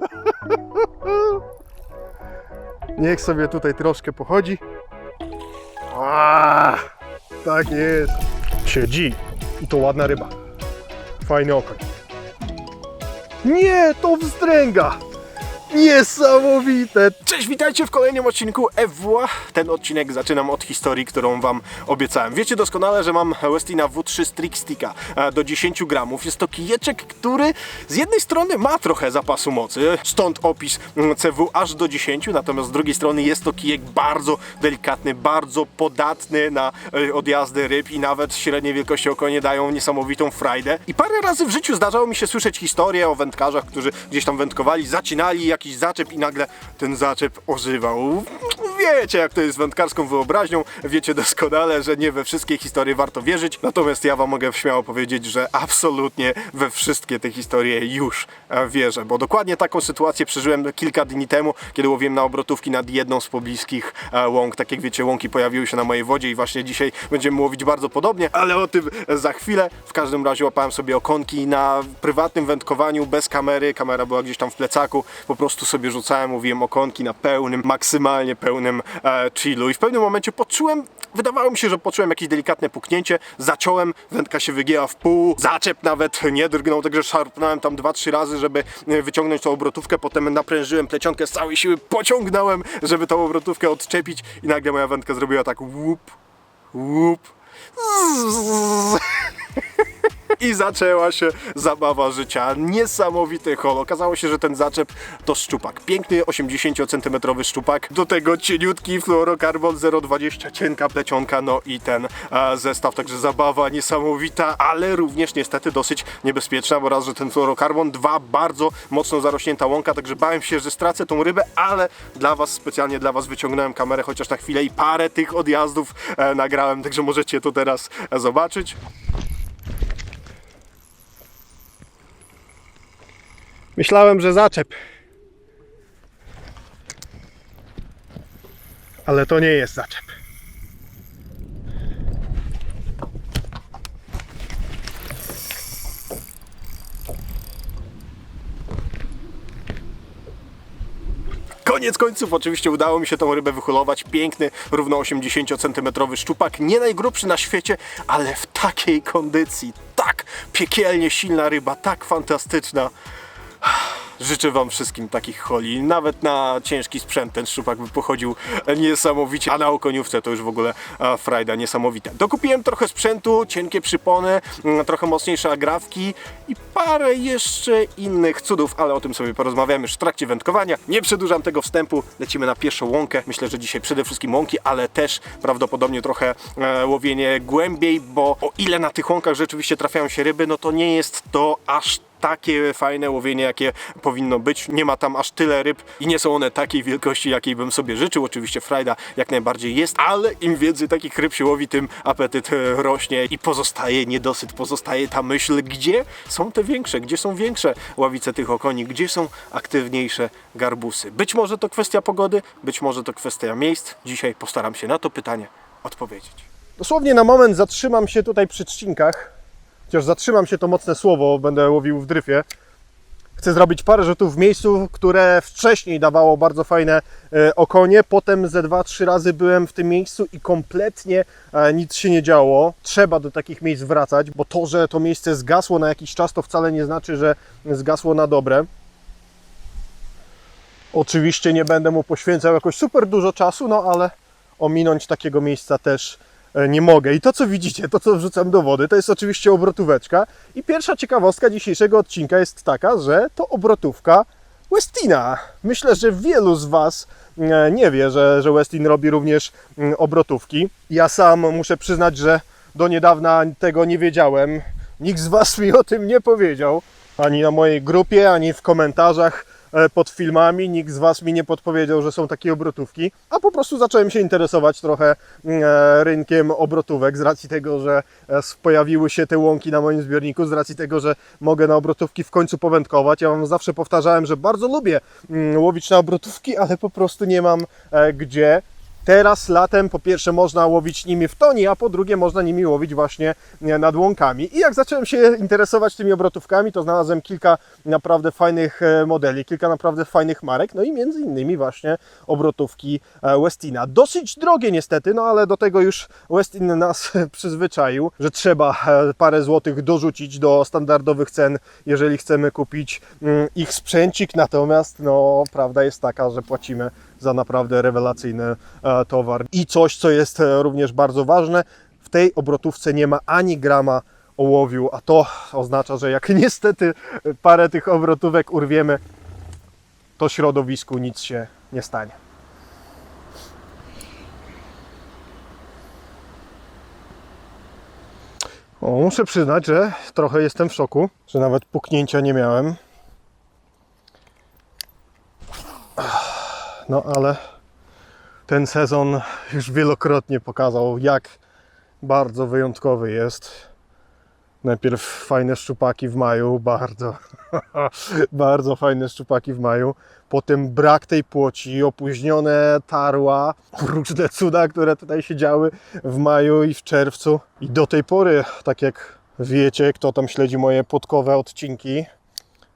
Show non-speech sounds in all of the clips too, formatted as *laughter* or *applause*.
*laughs* Niech sobie tutaj troszkę pochodzi. A, tak jest. Siedzi. I to ładna ryba. Fajny okoń. Nie, to wzdręga. Niesamowite! Cześć, witajcie w kolejnym odcinku FWA. Ten odcinek zaczynam od historii, którą Wam obiecałem. Wiecie doskonale, że mam Westina W3 Strick Sticka e, do 10 gramów. Jest to kijeczek, który z jednej strony ma trochę zapasu mocy, stąd opis mm, CW aż do 10, natomiast z drugiej strony jest to kijek bardzo delikatny, bardzo podatny na e, odjazdy ryb i nawet średniej wielkości okonie dają niesamowitą frajdę. I parę razy w życiu zdarzało mi się słyszeć historie o wędkarzach, którzy gdzieś tam wędkowali, zacinali jakiś zaczep i nagle ten zaczep ożywał. Wiecie, jak to jest z wędkarską wyobraźnią, wiecie doskonale, że nie we wszystkie historie warto wierzyć, natomiast ja wam mogę śmiało powiedzieć, że absolutnie we wszystkie te historie już e, wierzę, bo dokładnie taką sytuację przeżyłem kilka dni temu, kiedy łowiłem na obrotówki nad jedną z pobliskich e, łąk. Tak jak wiecie, łąki pojawiły się na mojej wodzie i właśnie dzisiaj będziemy łowić bardzo podobnie, ale o tym za chwilę. W każdym razie łapałem sobie okonki na prywatnym wędkowaniu, bez kamery, kamera była gdzieś tam w plecaku, po prostu sobie rzucałem, mówiłem okonki na pełnym, maksymalnie pełnym e, chillu i w pewnym momencie poczułem, wydawało mi się, że poczułem jakieś delikatne puknięcie, zaciąłem, wędka się wygięła w pół, zaczep nawet nie drgnął, także szarpnąłem tam dwa, trzy razy, żeby e, wyciągnąć tą obrotówkę, potem naprężyłem plecionkę z całej siły, pociągnąłem, żeby tą obrotówkę odczepić i nagle moja wędka zrobiła tak łup, łup. I zaczęła się zabawa życia. Niesamowity hol. Okazało się, że ten zaczep to szczupak. Piękny 80 cm szczupak. Do tego cieniutki fluorokarbon 0,20 cienka plecionka, no i ten e, zestaw. Także zabawa niesamowita, ale również niestety dosyć niebezpieczna, bo raz, że ten fluorokarbon, dwa, bardzo mocno zarośnięta łąka, także bałem się, że stracę tą rybę, ale dla Was, specjalnie dla Was wyciągnąłem kamerę chociaż na chwilę i parę tych odjazdów e, nagrałem, także możecie to teraz e, zobaczyć. Myślałem, że zaczep. Ale to nie jest zaczep. Koniec końców oczywiście udało mi się tą rybę wyholować. Piękny, równo 80 cm szczupak. Nie najgrubszy na świecie, ale w takiej kondycji. Tak piekielnie silna ryba, tak fantastyczna. Życzę Wam wszystkim takich holi. Nawet na ciężki sprzęt ten szczupak by pochodził niesamowicie, a na okoniówce to już w ogóle frajda niesamowita. Dokupiłem trochę sprzętu, cienkie przypony, mm, trochę mocniejsze agrafki i parę jeszcze innych cudów, ale o tym sobie porozmawiamy już w trakcie wędkowania. Nie przedłużam tego wstępu, lecimy na pierwszą łąkę. Myślę, że dzisiaj przede wszystkim łąki, ale też prawdopodobnie trochę e, łowienie głębiej, bo o ile na tych łąkach rzeczywiście trafiają się ryby, no to nie jest to aż takie fajne łowienie, jakie powinno być. Nie ma tam aż tyle ryb i nie są one takiej wielkości, jakiej bym sobie życzył. Oczywiście frajda jak najbardziej jest, ale im więcej takich ryb się łowi, tym apetyt e, rośnie i pozostaje niedosyt, pozostaje ta myśl, gdzie są te większe, gdzie są większe ławice tych okoni, gdzie są aktywniejsze garbusy. Być może to kwestia pogody, być może to kwestia miejsc. Dzisiaj postaram się na to pytanie odpowiedzieć. Dosłownie na moment zatrzymam się tutaj przy trzcinkach. Chociaż zatrzymam się to mocne słowo, będę łowił w dryfie. Chcę zrobić parę rzutów w miejscu, które wcześniej dawało bardzo fajne e, okonie. Potem ze dwa, trzy razy byłem w tym miejscu i kompletnie e, nic się nie działo. Trzeba do takich miejsc wracać, bo to, że to miejsce zgasło na jakiś czas, to wcale nie znaczy, że zgasło na dobre. Oczywiście nie będę mu poświęcał jakoś super dużo czasu, no ale ominąć takiego miejsca też nie mogę. I to, co widzicie, to, co wrzucam do wody, to jest oczywiście obrotóweczka. I pierwsza ciekawostka dzisiejszego odcinka jest taka, że to obrotówka Westina. Myślę, że wielu z Was e, nie wie, że, że Westin robi również mm, obrotówki. Ja sam muszę przyznać, że do niedawna tego nie wiedziałem. Nikt z Was mi o tym nie powiedział. Ani na mojej grupie, ani w komentarzach e, pod filmami. Nikt z Was mi nie podpowiedział, że są takie obrotówki, a po prostu zacząłem się interesować trochę mm, e, rynkiem obrotówek z racji tego, że e, pojawiły się te łąki na moim zbiorniku, z racji tego, że mogę na obrotówki w końcu powędkować. Ja Wam zawsze powtarzałem, że bardzo lubię mm, łowić na obrotówki, ale po prostu nie mam e, gdzie. Teraz latem po pierwsze można łowić nimi w toni, a po drugie można nimi łowić właśnie e, nad łąkami. I jak zacząłem się interesować tymi obrotówkami, to znalazłem kilka naprawdę fajnych e, modeli, kilka naprawdę fajnych marek, no i między innymi właśnie obrotówki e, Westina. Dosyć drogie niestety, no ale do tego już Westin nas *laughs* przyzwyczaił, że trzeba parę złotych dorzucić do standardowych cen, jeżeli chcemy kupić mm, ich sprzęcik, natomiast no prawda jest taka, że płacimy za naprawdę rewelacyjny e, towar. I coś, co jest e, również bardzo ważne, w tej obrotówce nie ma ani grama ołowiu, a to oznacza, że jak *laughs* niestety parę tych obrotówek urwiemy, to środowisku nic się nie stanie. O, muszę przyznać, że trochę jestem w szoku, że nawet puknięcia nie miałem. No ale ten sezon już wielokrotnie pokazał, jak bardzo wyjątkowy jest. Najpierw fajne szczupaki w maju, bardzo, *laughs* bardzo fajne szczupaki w maju. Potem brak tej płoci, opóźnione tarła, różne cuda, które tutaj się działy w maju i w czerwcu. I do tej pory, tak jak wiecie, kto tam śledzi moje podkowe odcinki,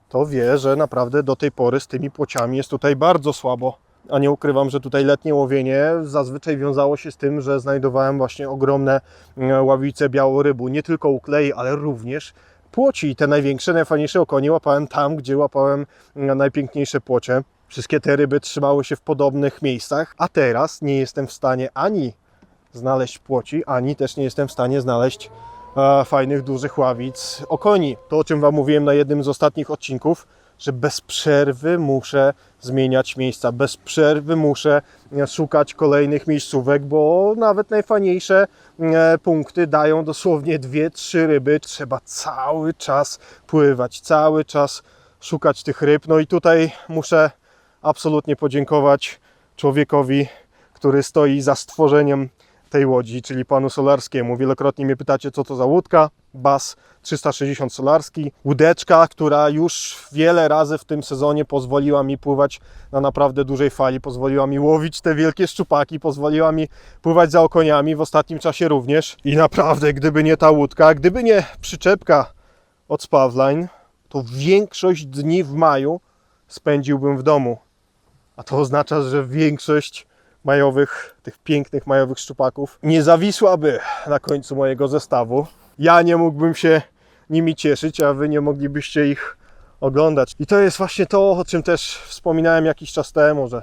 to wie, że naprawdę do tej pory z tymi płociami jest tutaj bardzo słabo. A nie ukrywam, że tutaj letnie łowienie zazwyczaj wiązało się z tym, że znajdowałem właśnie ogromne e, ławice białorybu, nie tylko uklei, ale również płoci. Te największe, najfajniejsze okonie łapałem tam, gdzie łapałem e, najpiękniejsze płocie. Wszystkie te ryby trzymały się w podobnych miejscach, a teraz nie jestem w stanie ani znaleźć płoci, ani też nie jestem w stanie znaleźć e, fajnych, dużych ławic okoni. To, o czym Wam mówiłem na jednym z ostatnich odcinków, że bez przerwy muszę zmieniać miejsca, bez przerwy muszę e, szukać kolejnych miejscówek, bo nawet najfajniejsze e, punkty dają dosłownie dwie, trzy ryby. Trzeba cały czas pływać, cały czas szukać tych ryb. No i tutaj muszę absolutnie podziękować człowiekowi, który stoi za stworzeniem tej łodzi, czyli panu Solarskiemu. Wielokrotnie mnie pytacie, co to za łódka. Bas 360 Solarski. Łódeczka, która już wiele razy w tym sezonie pozwoliła mi pływać na naprawdę dużej fali, pozwoliła mi łowić te wielkie szczupaki, pozwoliła mi pływać za okoniami, w ostatnim czasie również. I naprawdę, gdyby nie ta łódka, gdyby nie przyczepka od Spavline, to większość dni w maju spędziłbym w domu. A to oznacza, że większość majowych, tych pięknych majowych szczupaków nie zawisłaby na końcu mojego zestawu. Ja nie mógłbym się nimi cieszyć, a wy nie moglibyście ich oglądać. I to jest właśnie to, o czym też wspominałem jakiś czas temu, że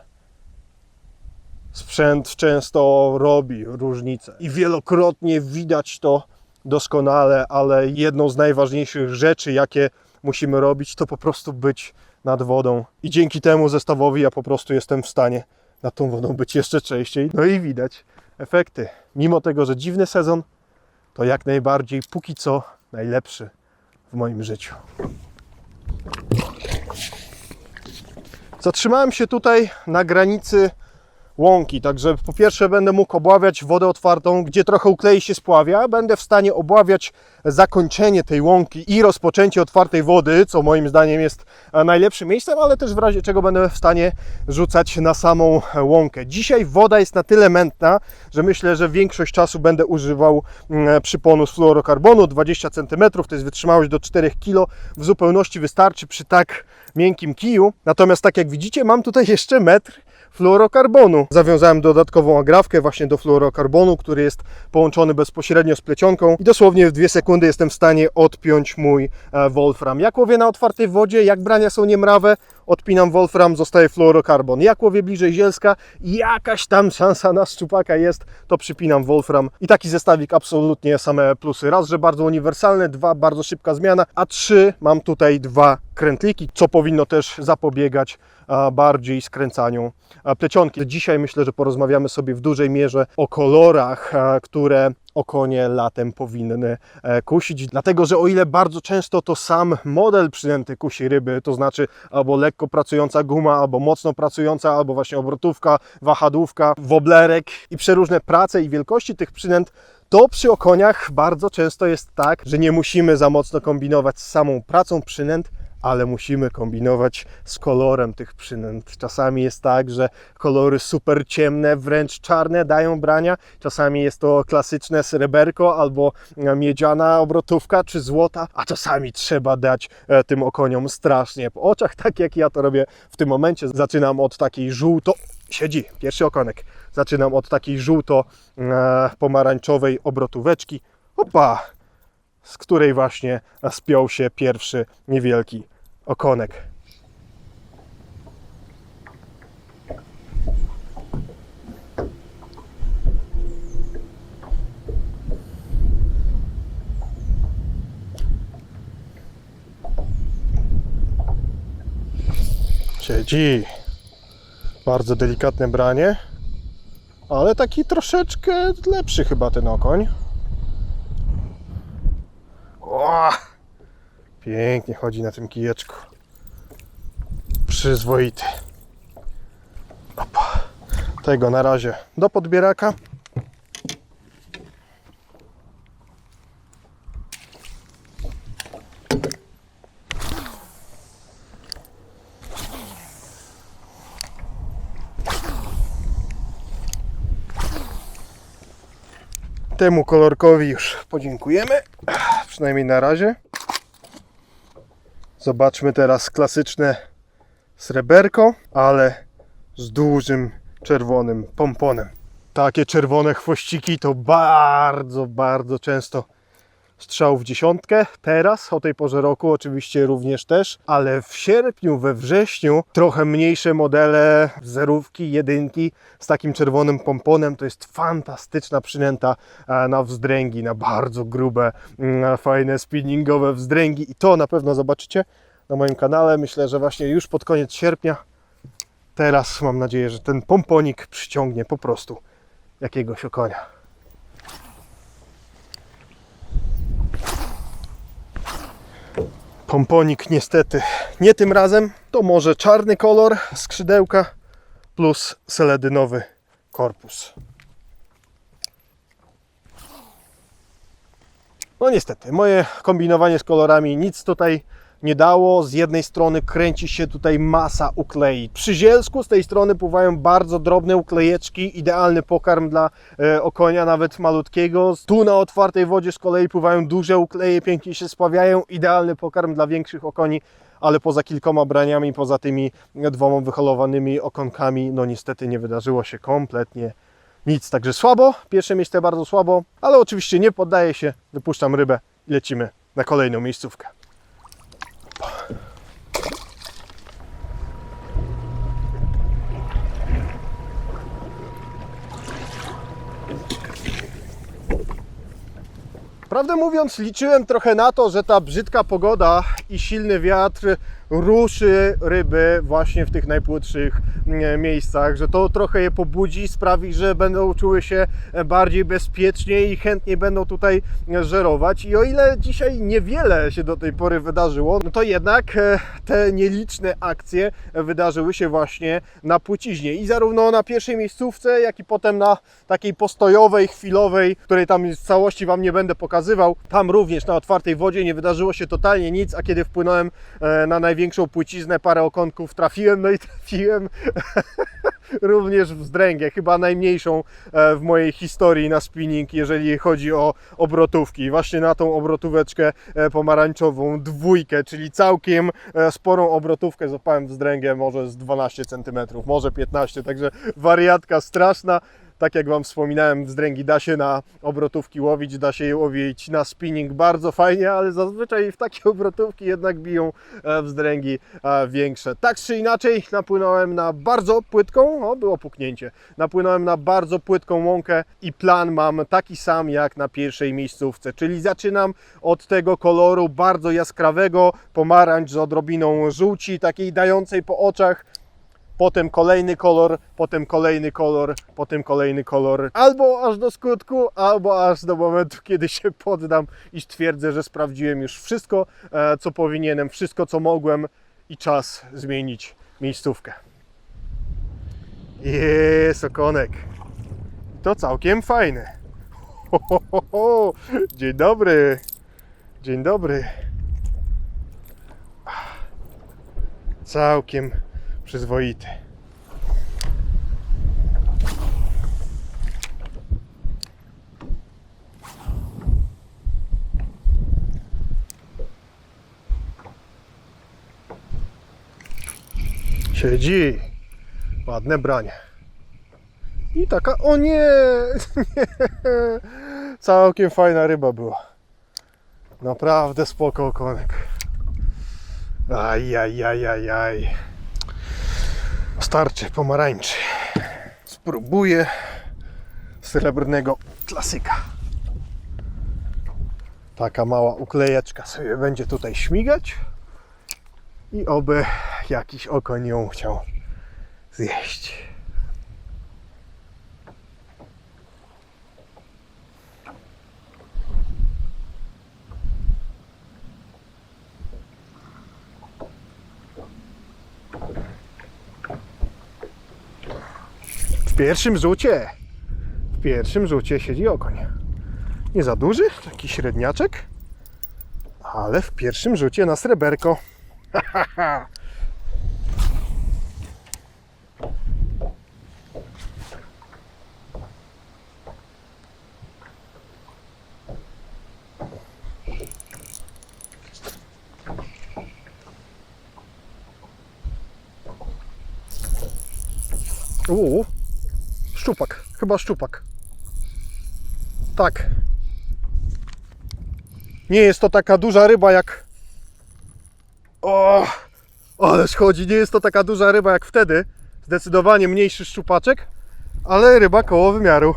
sprzęt często robi różnicę. I wielokrotnie widać to doskonale, ale jedną z najważniejszych rzeczy, jakie musimy robić, to po prostu być nad wodą. I dzięki temu zestawowi ja po prostu jestem w stanie nad tą wodą być jeszcze częściej. No i widać efekty. Mimo tego, że dziwny sezon, to jak najbardziej póki co najlepszy w moim życiu. Zatrzymałem się tutaj na granicy łąki, także po pierwsze będę mógł obławiać wodę otwartą, gdzie trochę uklei się spławia, będę w stanie obławiać zakończenie tej łąki i rozpoczęcie otwartej wody, co moim zdaniem jest e, najlepszym miejscem, ale też w razie czego będę w stanie rzucać na samą łąkę. Dzisiaj woda jest na tyle mętna, że myślę, że większość czasu będę używał mm, przyponu z fluorokarbonu 20 cm, to jest wytrzymałość do 4 kg, w zupełności wystarczy przy tak miękkim kiju. Natomiast tak jak widzicie, mam tutaj *laughs* jeszcze metr fluorokarbonu. Zawiązałem dodatkową agrawkę właśnie do fluorokarbonu, który jest połączony bezpośrednio z plecionką i dosłownie w dwie sekundy jestem w stanie odpiąć mój e, Wolfram. Jak łowię na otwartej wodzie, jak brania są niemrawe, odpinam Wolfram, zostaje fluorokarbon. Jak łowię bliżej zielska, jakaś tam szansa na szczupaka jest, to przypinam Wolfram. I taki zestawik absolutnie same plusy. Raz, że bardzo uniwersalny, dwa, bardzo szybka zmiana, a trzy, mam tutaj dwa krętliki, co powinno też zapobiegać bardziej skręcaniu plecionki. Dzisiaj myślę, że porozmawiamy sobie w dużej mierze o kolorach, które okonie latem powinny e, kusić, dlatego że o ile bardzo często to sam model przynęty kusi ryby, to znaczy albo lekko pracująca guma, albo mocno pracująca, albo właśnie obrotówka, wahadłówka, woblerek i przeróżne prace i wielkości tych przynęt, to przy okoniach bardzo często jest tak, że nie musimy za mocno kombinować z samą pracą przynęt, ale musimy kombinować z kolorem tych przynęt. Czasami jest tak, że kolory super ciemne, wręcz czarne dają brania. Czasami jest to klasyczne sreberko albo miedziana obrotówka czy złota, a czasami trzeba dać e, tym okoniom strasznie po oczach, *laughs* tak jak ja to robię w tym momencie. Zaczynam od takiej żółto... Siedzi, pierwszy okonek. Zaczynam od takiej żółto-pomarańczowej obrotóweczki. Opa! Z której właśnie spiął się pierwszy niewielki okonek. Siedzi. Bardzo delikatne branie, ale taki troszeczkę lepszy chyba ten okoń. O! Pięknie chodzi na tym kijeczku. Przyzwoity. Opa. Tego na razie do podbieraka. Temu kolorkowi już podziękujemy. Przynajmniej na razie. Zobaczmy teraz klasyczne sreberko, ale z dużym czerwonym pomponem. Takie czerwone chwościki to bardzo, bardzo często strzał w dziesiątkę. Teraz, o tej porze roku, oczywiście również też, ale w sierpniu, we wrześniu trochę mniejsze modele, zerówki, jedynki z takim czerwonym pomponem to jest fantastyczna przynęta e, na wzdręgi, na bardzo grube, mm, fajne spinningowe wzdręgi i to na pewno zobaczycie na moim kanale. Myślę, że właśnie już pod koniec sierpnia. Teraz mam nadzieję, że ten pomponik przyciągnie po prostu jakiegoś okonia. Pomponik niestety nie tym razem. To może czarny kolor skrzydełka plus seledynowy korpus. No niestety, moje kombinowanie z kolorami nic tutaj nie dało. Z jednej strony kręci się tutaj masa uklei. Przy zielsku z tej strony pływają bardzo drobne uklejeczki, idealny pokarm dla e, okonia, nawet malutkiego. Tu na otwartej wodzie z kolei pływają duże ukleje, pięknie się spawiają, idealny pokarm dla większych okoni, ale poza kilkoma braniami, poza tymi dwoma wyholowanymi okonkami, no niestety nie wydarzyło się kompletnie nic. Także słabo, pierwsze miejsce bardzo słabo, ale oczywiście nie poddaję się, wypuszczam rybę i lecimy na kolejną miejscówkę. Prawdę mówiąc, liczyłem trochę na to, że ta brzydka pogoda i silny wiatr ruszy ryby właśnie w tych najpłodszych mm, miejscach, że to trochę je pobudzi, sprawi, że będą czuły się bardziej bezpiecznie i chętnie będą tutaj żerować. I o ile dzisiaj niewiele się do tej pory wydarzyło, no to jednak e, te nieliczne akcje wydarzyły się właśnie na płciźnie. I zarówno na pierwszej miejscówce, jak i potem na takiej postojowej, chwilowej, której tam w całości Wam nie będę pokazywał, tam również na otwartej wodzie nie wydarzyło się totalnie nic, a kiedy wpłynąłem e, na największą płciznę, parę okonków trafiłem, no i *laughs* trafiłem *laughs* również w zdręgę, chyba najmniejszą e, w mojej historii na spinning, jeżeli chodzi o obrotówki. Właśnie na tą obrotóweczkę e, pomarańczową, dwójkę, czyli całkiem e, sporą obrotówkę złapałem w zdręgę, może z 12 cm, może 15, także wariatka straszna tak jak Wam wspominałem, wzdręgi da się na obrotówki łowić, da się je łowić na spinning bardzo fajnie, ale zazwyczaj w takie *laughs* obrotówki jednak biją e, wzdręgi e, większe. Tak czy inaczej, napłynąłem na bardzo płytką, o było puknięcie, napłynąłem na bardzo płytką łąkę i plan mam taki sam jak na pierwszej miejscówce, czyli zaczynam od tego koloru bardzo jaskrawego, pomarańcz z odrobiną żółci, takiej dającej po oczach, potem kolejny kolor, potem kolejny kolor, potem kolejny kolor, albo aż do skutku, albo aż do momentu, *laughs* kiedy się poddam i stwierdzę, że sprawdziłem już wszystko, e, co powinienem, wszystko, co mogłem i czas zmienić miejscówkę. Jest okonek. To całkiem fajne. Ho, ho, ho, ho. Dzień dobry. Dzień dobry. Całkiem przyzwoity. Siedzi. Ładne branie. I taka, o nie. *laughs* Całkiem fajna ryba była. Naprawdę spoko okonek. Aj, aj, aj, aj, aj. Starczy pomarańczy. Spróbuję srebrnego klasyka. Taka mała uklejeczka sobie będzie tutaj śmigać i oby jakiś okoń ją chciał zjeść. W pierwszym rzucie. W pierwszym rzucie siedzi okoń. Nie za duży, taki średniaczek, ale w pierwszym rzucie na sreberko. *laughs* Uuu, szczupak, chyba szczupak. Tak. Nie jest to taka duża ryba jak. O, ale schodzi, nie jest to taka duża ryba jak wtedy. Zdecydowanie mniejszy szczupaczek, ale ryba koło wymiaru.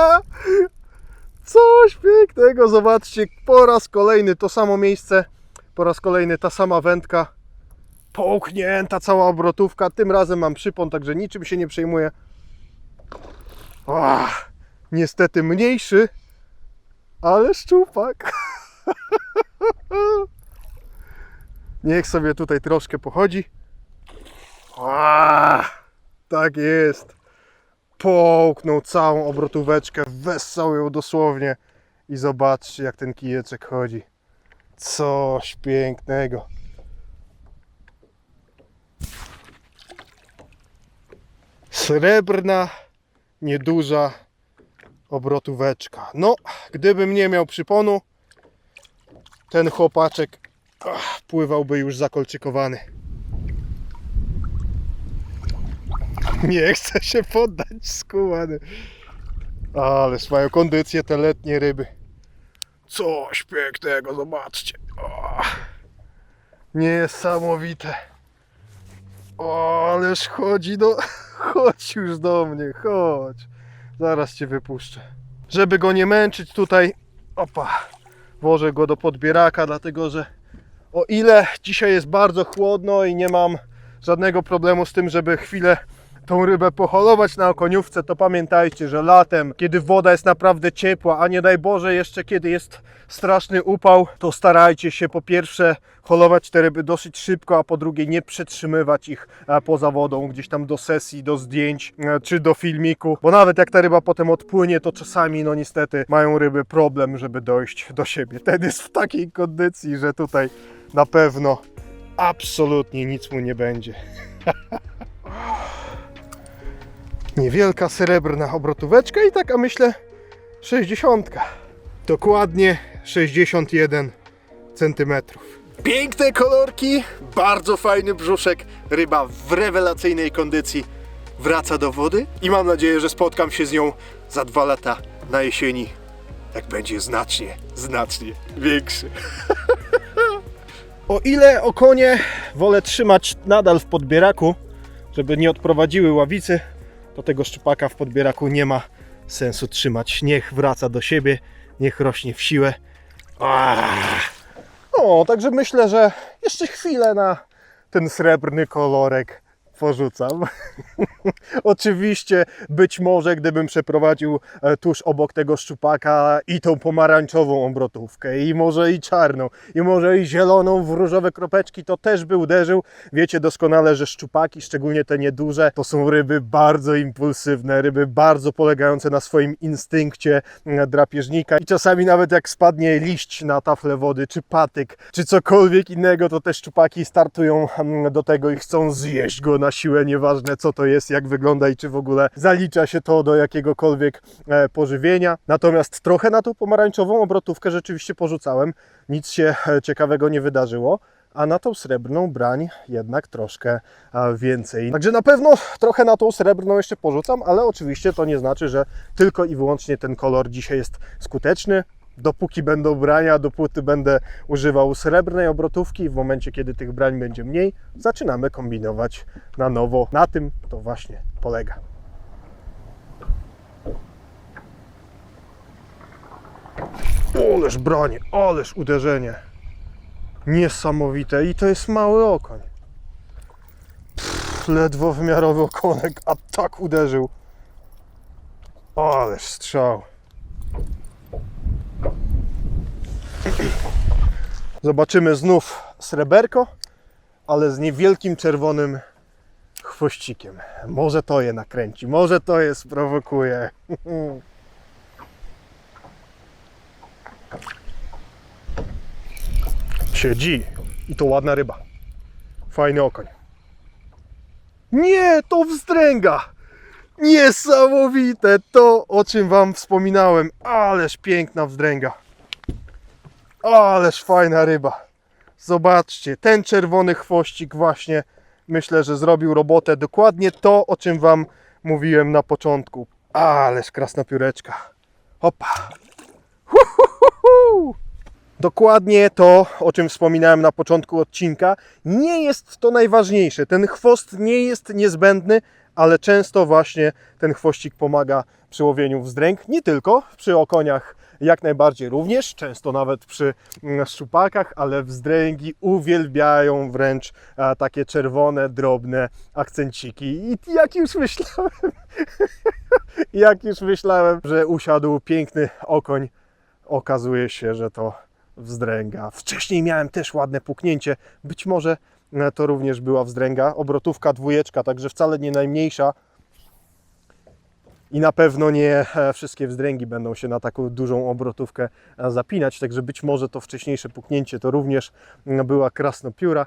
*laughs* Coś pięknego, zobaczcie, po raz kolejny to samo miejsce, po raz kolejny ta sama wędka połknięta cała obrotówka. Tym razem mam przypon, także niczym się nie przejmuję. Niestety mniejszy, ale szczupak. *laughs* Niech sobie tutaj troszkę pochodzi. Tak jest. Połknął całą obrotóweczkę, wessał ją dosłownie. I zobaczcie, jak ten kijeczek chodzi. Coś pięknego. srebrna, nieduża obrotóweczka. No, gdybym nie miał przyponu, ten chłopaczek ach, pływałby już zakolczykowany. Nie chce się poddać skubany. Ale mają kondycję te letnie ryby. Coś pięknego, zobaczcie. O, niesamowite. O, ależ chodzi do... *laughs* Chodź już do mnie, chodź. Zaraz cię wypuszczę. Żeby go nie męczyć tutaj, opa, włożę go do podbieraka, dlatego że o ile dzisiaj jest bardzo chłodno i nie mam żadnego problemu z tym, żeby chwilę tą rybę poholować na okoniówce, to pamiętajcie, że latem, kiedy woda jest naprawdę ciepła, a nie daj Boże jeszcze kiedy jest straszny upał, to starajcie się po pierwsze holować te ryby dosyć szybko, a po drugie nie przetrzymywać ich e, poza wodą, gdzieś tam do sesji, do zdjęć e, czy do filmiku, bo nawet jak ta ryba potem odpłynie, to czasami no niestety mają ryby problem, żeby dojść do siebie. Ten jest w takiej kondycji, że tutaj na pewno absolutnie nic mu nie będzie. *laughs* Niewielka srebrna obrotóweczka i taka myślę 60. Dokładnie 61 centymetrów. Piękne kolorki, bardzo fajny brzuszek, ryba w rewelacyjnej kondycji wraca do wody i mam nadzieję, że spotkam się z nią za dwa lata na jesieni, jak będzie znacznie, znacznie większy. *laughs* O ile okonie wolę trzymać nadal w podbieraku, żeby nie odprowadziły ławicy, to tego szczupaka w podbieraku nie ma sensu trzymać. Niech wraca do siebie, niech rośnie w siłę. Ach. No, także myślę, że jeszcze chwilę na ten srebrny kolorek porzucam. *laughs* Oczywiście, być może gdybym przeprowadził e, tuż obok tego szczupaka i tą pomarańczową obrotówkę, i może i czarną, i może i zieloną w różowe kropeczki, to też by uderzył. Wiecie doskonale, że szczupaki, szczególnie te nieduże, to są ryby bardzo impulsywne, ryby bardzo polegające na swoim instynkcie e, drapieżnika i czasami nawet jak spadnie liść na taflę wody, czy patyk, czy cokolwiek innego, to te szczupaki startują mm, do tego i chcą zjeść go na siłę, nieważne co to jest, jak wygląda i czy w ogóle zalicza się to do jakiegokolwiek e, pożywienia. Natomiast trochę na tą pomarańczową obrotówkę rzeczywiście porzucałem, nic się e, ciekawego nie wydarzyło. A na tą srebrną brań jednak troszkę więcej. Także na pewno trochę na tą srebrną jeszcze porzucam, ale oczywiście to nie znaczy, że tylko i wyłącznie ten kolor dzisiaj jest skuteczny dopóki będą brania, dopóty będę używał srebrnej obrotówki. W momencie, kiedy tych brań będzie mniej, zaczynamy kombinować na nowo. Na tym to właśnie polega. Ależ broń, ależ uderzenie. Niesamowite. I to jest mały okoń. Pff, ledwo wymiarowy okonek, a tak uderzył. Ależ strzał. Zobaczymy znów sreberko, ale z niewielkim czerwonym chwościkiem. Może to je nakręci, może to je sprowokuje. *laughs* Siedzi i to ładna ryba. Fajny okoń. Nie, to wzdręga! Niesamowite to, o czym Wam wspominałem. Ależ piękna wzdręga. Ależ fajna ryba. Zobaczcie, ten czerwony chwościk właśnie myślę, że zrobił robotę. Dokładnie to, o czym Wam mówiłem na początku. Ależ krasna pióreczka. Hopa. Dokładnie to, o czym wspominałem na początku odcinka. Nie jest to najważniejsze. Ten chwost nie jest niezbędny, ale często właśnie ten chwościk pomaga przy łowieniu wzdręg. Nie tylko przy okoniach, jak najbardziej również, często nawet przy mm, szczupakach, ale wzdręgi uwielbiają wręcz takie czerwone, drobne akcenciki. I jak już myślałem, *laughs* jak już myślałem, że usiadł piękny okoń, okazuje się, że to wzdręga. Wcześniej miałem też ładne puknięcie. Być może to również była wzdręga. Obrotówka dwójeczka, także wcale nie najmniejsza. I na pewno nie e, wszystkie wzdręgi będą się na taką dużą obrotówkę e, zapinać, także być może to wcześniejsze puknięcie to również była krasnopióra.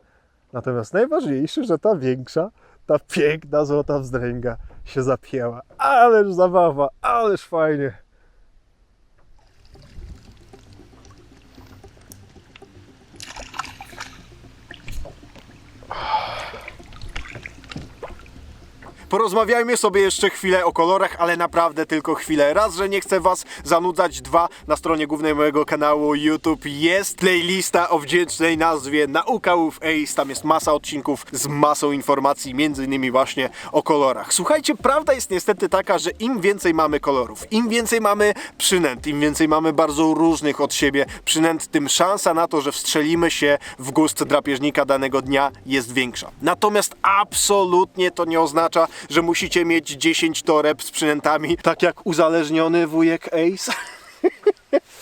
Natomiast najważniejsze, że ta większa, ta piękna złota wzdręga się zapięła. Ależ zabawa, ależ fajnie. Porozmawiajmy sobie jeszcze chwilę o kolorach, ale naprawdę tylko chwilę. Raz, że nie chcę Was zanudzać. Dwa, na stronie głównej mojego kanału YouTube jest playlista o wdzięcznej nazwie Nauka with Ace. Tam jest masa odcinków z masą informacji, między innymi właśnie o kolorach. Słuchajcie, prawda jest niestety taka, że im więcej mamy kolorów, im więcej mamy przynęt, im więcej mamy bardzo różnych od siebie przynęt, tym szansa na to, że wstrzelimy się w gust drapieżnika danego dnia jest większa. Natomiast absolutnie to nie oznacza, że musicie mieć 10 toreb z przynętami, tak jak uzależniony wujek Ace.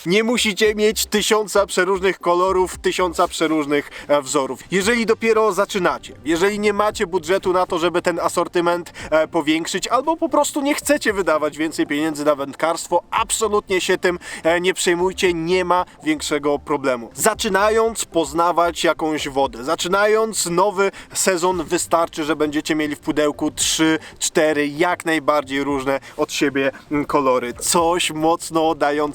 Nie musicie mieć tysiąca przeróżnych kolorów, tysiąca przeróżnych e, wzorów. Jeżeli dopiero zaczynacie, jeżeli nie macie budżetu na to, żeby ten asortyment e, powiększyć, albo po prostu nie chcecie wydawać więcej pieniędzy na wędkarstwo, absolutnie się tym e, nie przejmujcie, nie ma większego problemu. Zaczynając poznawać jakąś wodę, zaczynając nowy sezon, wystarczy, że będziecie mieli w pudełku 3, 4 jak najbardziej różne od siebie kolory. Coś mocno dającego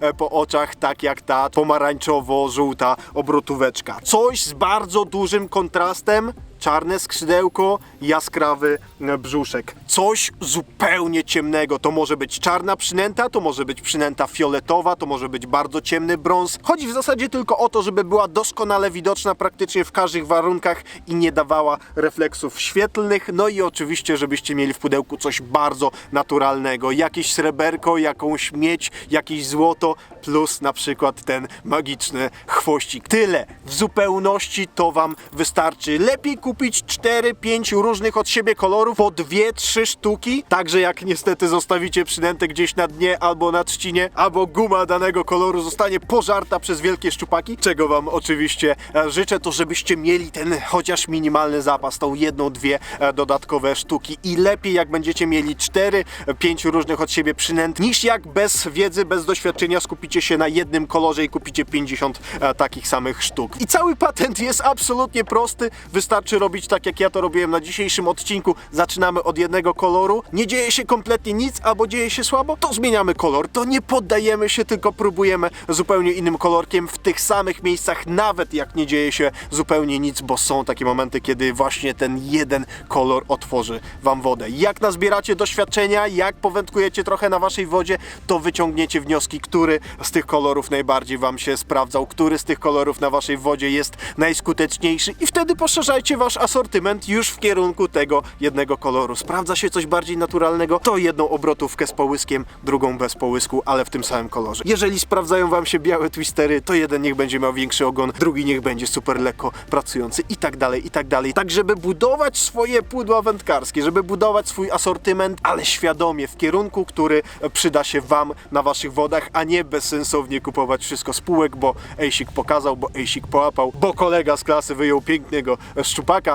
e, po oczach, tak jak ta pomarańczowo-żółta obrotóweczka. Coś z bardzo dużym kontrastem czarne skrzydełko, jaskrawy e, brzuszek. Coś zupełnie ciemnego. To może być czarna przynęta, to może być przynęta fioletowa, to może być bardzo ciemny brąz. Chodzi w zasadzie tylko o to, żeby była doskonale widoczna praktycznie w każdych warunkach i nie dawała refleksów świetlnych. No i oczywiście, żebyście mieli w pudełku coś bardzo naturalnego. Jakieś sreberko, jakąś miedź, jakieś złoto, plus na przykład ten magiczny chwościk. Tyle. W zupełności to Wam wystarczy. Lepiej kupować kupić 4-5 różnych od siebie kolorów po 2-3 sztuki. Także jak niestety zostawicie przynętę gdzieś na dnie albo na trzcinie, albo guma danego koloru zostanie pożarta przez wielkie szczupaki, czego wam oczywiście e, życzę, to żebyście mieli ten chociaż minimalny zapas, tą jedną, dwie e, dodatkowe sztuki i lepiej jak będziecie mieli 4-5 różnych od siebie przynęt, niż jak bez wiedzy, bez doświadczenia skupicie się na jednym kolorze i kupicie 50 e, takich samych sztuk. I cały patent jest absolutnie prosty, wystarczy robić tak jak ja to robiłem na dzisiejszym odcinku. Zaczynamy od jednego koloru, nie dzieje się kompletnie nic, albo dzieje się słabo, to zmieniamy kolor. To nie poddajemy się, tylko próbujemy zupełnie innym kolorkiem w tych samych miejscach, nawet jak nie dzieje się zupełnie nic, bo są takie momenty, kiedy właśnie ten jeden kolor otworzy wam wodę. Jak nazbieracie doświadczenia, jak powędkujecie trochę na waszej wodzie, to wyciągniecie wnioski, który z tych kolorów najbardziej wam się sprawdzał, który z tych kolorów na waszej wodzie jest najskuteczniejszy i wtedy poszerzajcie wasz asortyment już w kierunku tego jednego koloru. Sprawdza się coś bardziej naturalnego, to jedną obrotówkę z połyskiem, drugą bez połysku, ale w tym samym kolorze. Jeżeli sprawdzają wam się białe twistery, to jeden niech będzie miał większy ogon, drugi niech będzie super lekko pracujący i tak dalej, i tak dalej. Tak, żeby budować swoje pudła wędkarskie, żeby budować swój asortyment, ale świadomie, w kierunku, który przyda się wam na waszych wodach, a nie bezsensownie kupować wszystko z półek, bo Ejsik pokazał, bo Ejsik połapał, bo kolega z klasy wyjął pięknego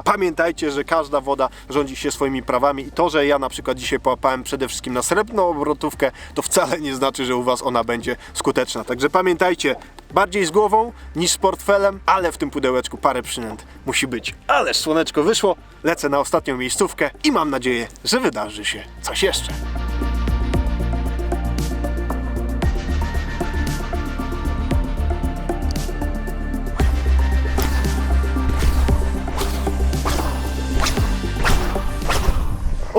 Pamiętajcie, że każda woda rządzi się swoimi prawami i to, że ja na przykład dzisiaj połapałem przede wszystkim na srebrną obrotówkę, to wcale nie znaczy, że u was ona będzie skuteczna. Także pamiętajcie, bardziej z głową niż z portfelem, ale w tym pudełeczku parę przynęt musi być. Ależ słoneczko wyszło, lecę na ostatnią miejscówkę i mam nadzieję, że wydarzy się coś jeszcze.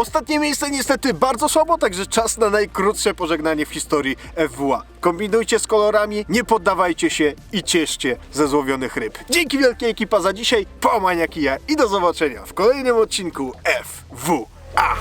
Ostatnie miejsce niestety bardzo słabo, także czas na najkrótsze pożegnanie w historii FWA. Kombinujcie z kolorami, nie poddawajcie się i cieszcie ze złowionych ryb. Dzięki wielkie ekipa za dzisiaj, połamania kija i do zobaczenia w kolejnym odcinku FWA.